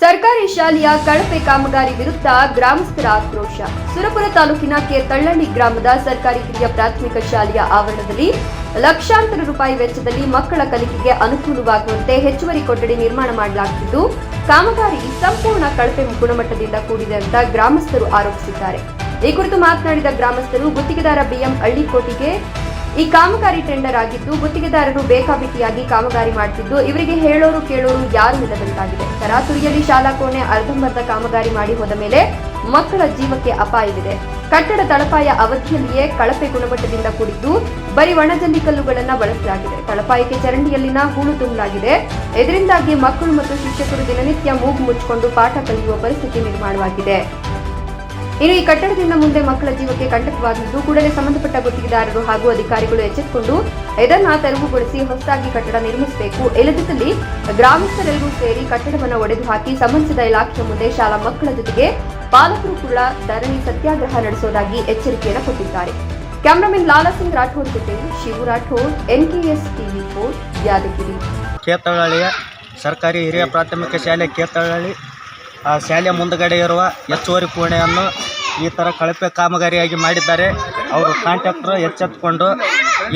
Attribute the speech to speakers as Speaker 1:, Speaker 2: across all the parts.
Speaker 1: ಸರ್ಕಾರಿ ಶಾಲೆಯ ಕಳಪೆ ಕಾಮಗಾರಿ ವಿರುದ್ಧ ಗ್ರಾಮಸ್ಥರ ಆಕ್ರೋಶ. ಸುರಪುರ ತಾಲೂಕಿನ ಕೆತಳ್ಳಳ್ಳಿ ಗ್ರಾಮದ ಸರ್ಕಾರಿ ಹಿರಿಯ ಪ್ರಾಥಮಿಕ ಶಾಲೆಯ ಆವರಣದಲ್ಲಿ ಲಕ್ಷಾಂತರ ರೂಪಾಯಿ ವೆಚ್ಚದಲ್ಲಿ ಮಕ್ಕಳ ಕಲಿಕೆಗೆ ಅನುಕೂಲವಾಗುವಂತೆ ಹೆಚ್ಚುವರಿ ಕೊಠಡಿ ನಿರ್ಮಾಣ ಮಾಡಲಾಗುತ್ತಿದ್ದು, ಕಾಮಗಾರಿ ಸಂಪೂರ್ಣ ಕಳಪೆ ಗುಣಮಟ್ಟದಿಂದ ಕೂಡಿದೆ ಅಂತ ಗ್ರಾಮಸ್ಥರು ಆರೋಪಿಸಿದ್ದಾರೆ. ಈ ಕುರಿತು ಮಾತನಾಡಿದ ಗ್ರಾಮಸ್ಥರು, ಗುತ್ತಿಗೆದಾರ ಬಿಎಂ ಹಳ್ಳಿಕೋಟಿಗೆ ಈ ಕಾಮಗಾರಿ ಟೆಂಡರ್ ಆಗಿದ್ದು, ಗುತ್ತಿಗೆದಾರರು ಬೇಕಾಬಿಟ್ಟಿಯಾಗಿ ಕಾಮಗಾರಿ ಮಾಡುತ್ತಿದ್ದು ಇವರಿಗೆ ಹೇಳೋರು ಕೇಳೋರು ಯಾರು ಇಲ್ಲದಂತಾಗಿದೆ. ತರಾತುರಿಯಲ್ಲಿ ಶಾಲಾ ಕೋಣೆ ಅರ್ಧಂಬರ್ಧ ಕಾಮಗಾರಿ ಮಾಡಿ ಹೋದ ಮೇಲೆ ಮಕ್ಕಳ ಜೀವಕ್ಕೆ ಅಪಾಯವಿದೆ. ಕಟ್ಟಡ ತಳಪಾಯ ಅವಧಿಯಲ್ಲಿಯೇ ಕಳಪೆ ಗುಣಮಟ್ಟದಿಂದ ಕೂಡಿದ್ದು, ಬರೀ ಒಣಜಲ್ಲಿ ಕಲ್ಲುಗಳನ್ನು ಬಳಸಲಾಗಿದೆ ತಳಪಾಯಕ್ಕೆ ಚರಂಡಿಯಲ್ಲಿನ ಹೂಳು ತುಂಬಲಾಗಿದೆ. ಇದರಿಂದಾಗಿ ಮಕ್ಕಳು ಮತ್ತು ಶಿಕ್ಷಕರು ದಿನನಿತ್ಯ ಮೂಗು ಮುಚ್ಚಿಕೊಂಡು ಪಾಠ ಕಲಿಯುವ ಪರಿಸ್ಥಿತಿ ನಿರ್ಮಾಣವಾಗಿದೆ. ಇನ್ನು ಈ ಕಟ್ಟಡದಿಂದ ಮುಂದೆ ಮಕ್ಕಳ ಜೀವಕ್ಕೆ ಕಂಟಕವಾಗಿದ್ದು, ಕೂಡಲೇ ಸಂಬಂಧಪಟ್ಟ ಗುತ್ತಿಗೆದಾರರು ಹಾಗೂ ಅಧಿಕಾರಿಗಳು ಎಚ್ಚೆತ್ತುಕೊಂಡು ಇದನ್ನ ತೆರವುಗೊಳಿಸಿ ಹೊಸದಾಗಿ ಕಟ್ಟಡ ನಿರ್ಮಿಸಬೇಕು. ಇಲ್ಲದಿದ್ದಲ್ಲಿ ಗ್ರಾಮಸ್ಥರೆಲ್ಲರೂ ಸೇರಿ ಕಟ್ಟಡವನ್ನು ಒಡೆದು ಹಾಕಿ ಸಂಬಂಧಿಸಿದ ಇಲಾಖೆಯ ಮುಂದೆ ಶಾಲಾ ಮಕ್ಕಳ ಜೊತೆಗೆ ಪಾಲಕರು ಕೂಡ ಧರಣಿ ಸತ್ಯಾಗ್ರಹ ನಡೆಸುವುದಾಗಿ ಎಚ್ಚರಿಕೆಯನ್ನು ಕೊಟ್ಟಿದ್ದಾರೆ. ಕ್ಯಾಮರಾಮನ್ ಲಾಲಾ ಸಿಂಗ್ ರಾಠೋಡ್ ಜೊತೆ Shivu Rathod, NKS TV four, Yadgiri.
Speaker 2: ಸರ್ಕಾರಿ ಹಿರಿಯ ಪ್ರಾಥಮಿಕ ಶಾಲೆ ಕೇತಳಹಳ್ಳಿ ಆ ಶಾಲೆಯ ಮುಂದುಗಡೆ ಇರುವ ಹೆಚ್ಚುವರಿ ಕೋಣೆಯನ್ನು ಈ ಥರ ಕಳಪೆ ಕಾಮಗಾರಿಯಾಗಿ ಮಾಡಿದ್ದಾರೆ. ಅವರು ಕಾಂಟ್ರಾಕ್ಟರ್ ಎಚ್ಚೆತ್ತುಕೊಂಡು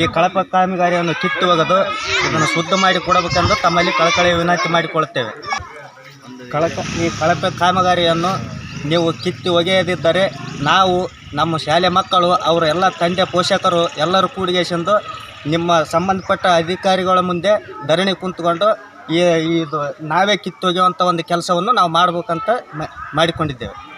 Speaker 2: ಈ ಕಳಪೆ ಕಾಮಗಾರಿಯನ್ನು ಕಿತ್ತು ಒಗೆದು ಇದನ್ನು ಶುದ್ಧ ಮಾಡಿ ಕೊಡಬೇಕೆಂದು ತಮ್ಮಲ್ಲಿ ಕಳಕಳಿ ವಿನಂತಿ ಮಾಡಿಕೊಳ್ಳುತ್ತೇವೆ. ಕಳಕ ಈ ಕಳಪೆ ಕಾಮಗಾರಿಯನ್ನು ನೀವು ಕಿತ್ತು ಒಗೆಯದಿದ್ದರೆ ನಾವು, ನಮ್ಮ ಶಾಲೆ ಮಕ್ಕಳು, ಅವರ ಎಲ್ಲ ತಂದೆ ಪೋಷಕರು ಎಲ್ಲರೂ ಕೂಡಿಗೆಸೆಂದು ನಿಮ್ಮ ಸಂಬಂಧಪಟ್ಟ ಅಧಿಕಾರಿಗಳ ಮುಂದೆ ಧರಣಿ ಕುಂತ್ಕೊಂಡು ಈ ಇದು ನಾವೇ ಕಿತ್ತೊಗೆಯುವಂಥ ಒಂದು ಕೆಲಸವನ್ನು ನಾವು ಮಾಡಬೇಕಂತ ಮಾಡಿಕೊಂಡಿದ್ದೇವೆ.